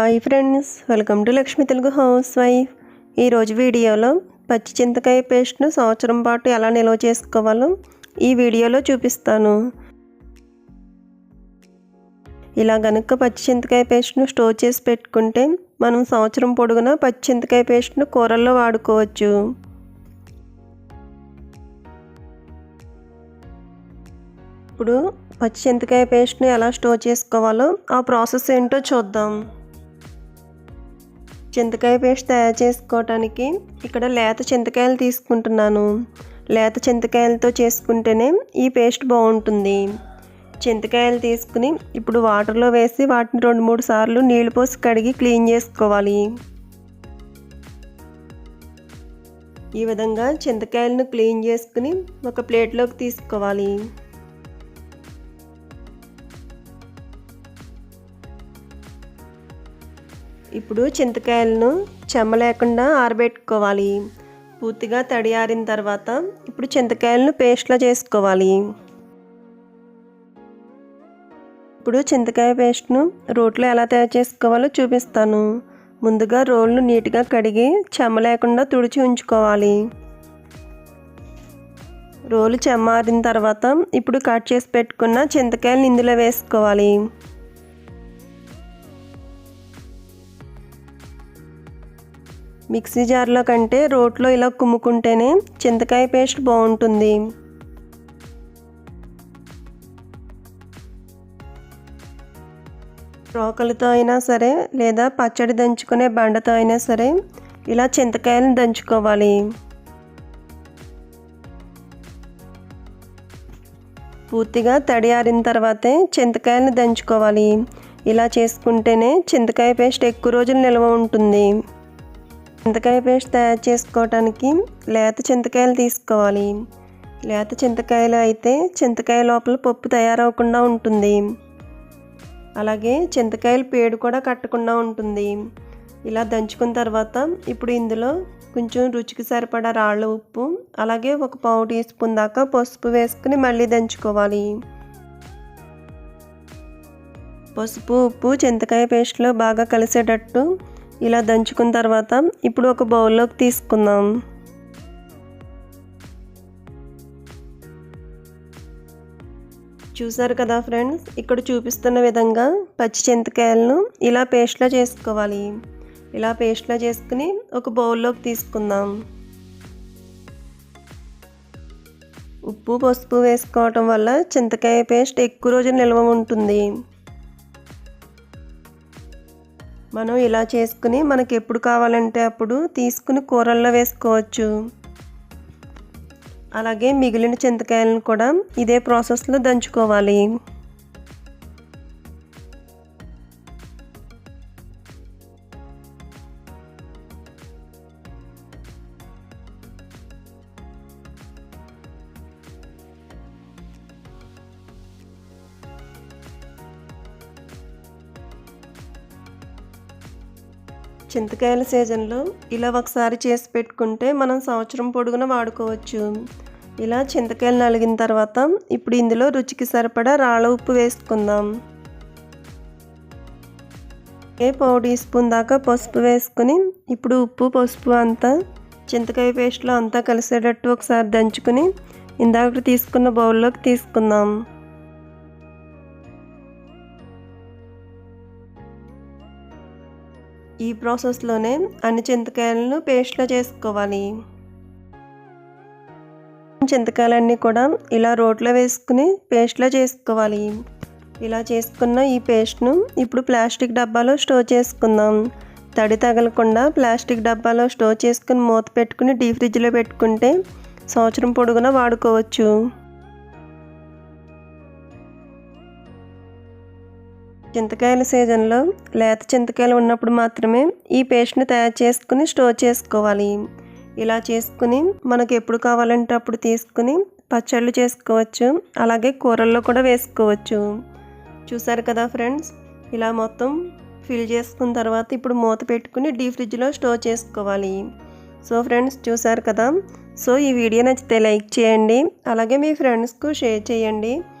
Hi friends welcome to Lakshmi Telugu housewife. ఈరోజు వీడియోలో పచ్చి చింతకాయ పేస్ట్ను సంవత్సరం పాటు ఎలా నిల్వ చేసుకోవాలో ఈ వీడియోలో చూపిస్తాను. ఇలా గనుక పచ్చి చింతకాయ పేస్ట్ను స్టోర్ చేసి పెట్టుకుంటే మనం సంవత్సరం పొడుగునా పచ్చి చింతకాయ పేస్ట్ను కూరల్లో వాడుకోవచ్చు. ఇప్పుడు పచ్చి చింతకాయ పేస్ట్ని ఎలా స్టోర్ చేసుకోవాలో ఆ ప్రాసెస్ ఏంటో చూద్దాం. చింతకాయ పేస్ట్ తయారు చేసుకోవటానికి ఇక్కడ లేత చింతకాయలు తీసుకుంటున్నాను. లేత చింతకాయలతో చేసుకుంటేనే ఈ పేస్ట్ బాగుంటుంది. చింతకాయలు తీసుకుని ఇప్పుడు వాటర్లో వేసి వాటిని రెండు మూడు సార్లు నీళ్ళు పోసి కడిగి క్లీన్ చేసుకోవాలి. ఈ విధంగా చింతకాయలను క్లీన్ చేసుకుని ఒక ప్లేట్లోకి తీసుకోవాలి. ఇప్పుడు చింతకాయలను చెమ్మ లేకుండా ఆరబెట్టుకోవాలి. పూర్తిగా తడి ఆరిన తర్వాత ఇప్పుడు చింతకాయలను పేస్ట్లా చేసుకోవాలి. ఇప్పుడు చింతకాయ పేస్ట్ను రోట్లో ఎలా తయారు చేసుకోవాలో చూపిస్తాను. ముందుగా రోళ్ళు నీట్గా కడిగి చెమ్మ లేకుండా తుడిచి ఉంచుకోవాలి. రోలు చెమ్మారిన తర్వాత ఇప్పుడు కట్ చేసి పెట్టుకున్న చింతకాయలను ఇందులో వేసుకోవాలి. మిక్సీ జార్లో కంటే రోట్లో ఇలా కుమ్ముకుంటేనే చింతకాయ పేస్ట్ బాగుంటుంది. రోకలతో అయినా సరే లేదా పచ్చడి దంచుకునే బండతో అయినా సరే ఇలా చింతకాయలను దంచుకోవాలి. పూర్తిగా తడి ఆరిన తర్వాతే చింతకాయలను దంచుకోవాలి. ఇలా చేసుకుంటేనే చింతకాయ పేస్ట్ ఎక్కువ రోజులు నిల్వ ఉంటుంది. చింతకాయ పేస్ట్ తయారు చేసుకోవటానికి లేత చింతకాయలు తీసుకోవాలి. లేత చింతకాయలు అయితే చింతకాయ లోపల పప్పు తయారవకుండా ఉంటుంది. అలాగే చింతకాయలు పేడు కూడా కట్టకుండా ఉంటుంది. ఇలా దంచుకున్న తర్వాత ఇప్పుడు ఇందులో కొంచెం రుచికి సరిపడా రాళ్ళ ఉప్పు అలాగే ఒక పావు టీ స్పూన్ దాకా పసుపు వేసుకుని మళ్ళీ దంచుకోవాలి. పసుపు ఉప్పు చింతకాయ పేస్ట్లో బాగా కలిసేటట్టు ఇలా దంచుకున్న తర్వాత ఇప్పుడు ఒక బౌల్లోకి తీసుకుందాం. చూసారు కదా ఫ్రెండ్స్? ఇక్కడ చూపిస్తున్న విధంగా పచ్చి చింతకాయలను ఇలా పేస్ట్లా చేసుకోవాలి. ఇలా పేస్ట్లా చేసుకుని ఒక బౌల్లోకి తీసుకుందాం. ఉప్పు పసుపు వేసుకోవటం వల్ల చింతకాయ పేస్ట్ ఎక్కువ రోజులు నిల్వ ఉంటుంది. మనం ఇలా చేసుకుని మనకి ఎప్పుడు కావాలంటే అప్పుడు తీసుకుని కూరల్లో వేసుకోవచ్చు. అలాగే మిగిలిన చింతకాయలను కూడా ఇదే ప్రాసెస్లో దంచుకోవాలి. చింతకాయల సీజన్లో ఇలా ఒకసారి చేసి పెట్టుకుంటే మనం సంవత్సరం పొడుగున వాడుకోవచ్చు. ఇలా చింతకాయలు నలిగిన తర్వాత ఇప్పుడు ఇందులో రుచికి సరిపడా రాళ్ళ ఉప్పు వేసుకుందాం. ఏ పావు టీ స్పూన్ దాకా పసుపు వేసుకుని ఇప్పుడు ఉప్పు పసుపు అంతా చింతకాయ పేస్ట్లో అంతా కలిసేటట్టు ఒకసారి దంచుకుని ఇందాక తీసుకున్న బౌల్లోకి తీసుకుందాం. ఈ ప్రాసెస్లోనే అన్ని చింతకాయలను పేస్ట్లో చేసుకోవాలి. చింతకాయలన్నీ కూడా ఇలా రోట్లో వేసుకుని పేస్ట్లో చేసుకోవాలి. ఇలా చేసుకున్న ఈ పేస్ట్ను ఇప్పుడు ప్లాస్టిక్ డబ్బాలో స్టోర్ చేసుకుందాం. తడి తగలకుండా ప్లాస్టిక్ డబ్బాలో స్టోర్ చేసుకుని మూత పెట్టుకుని డీ ఫ్రిడ్జ్లో పెట్టుకుంటే సంవత్సరం పొడుగునా వాడుకోవచ్చు. చింతకాయల సీజన్లో లేత చింతకాయలు ఉన్నప్పుడు మాత్రమే ఈ పేస్ట్ని తయారు చేసుకుని స్టోర్ చేసుకోవాలి. ఇలా చేసుకుని మనకు ఎప్పుడు కావాలంటే అప్పుడు తీసుకుని పచ్చళ్ళు చేసుకోవచ్చు. అలాగే కూరల్లో కూడా వేసుకోవచ్చు. చూసారు కదా ఫ్రెండ్స్? ఇలా మొత్తం ఫిల్ చేసుకున్న తర్వాత ఇప్పుడు మూత పెట్టుకుని డీ ఫ్రిడ్జ్లో స్టోర్ చేసుకోవాలి. సో ఫ్రెండ్స్ చూసారు కదా? సో ఈ వీడియో నచ్చితే లైక్ చేయండి. అలాగే మీ ఫ్రెండ్స్కు షేర్ చేయండి.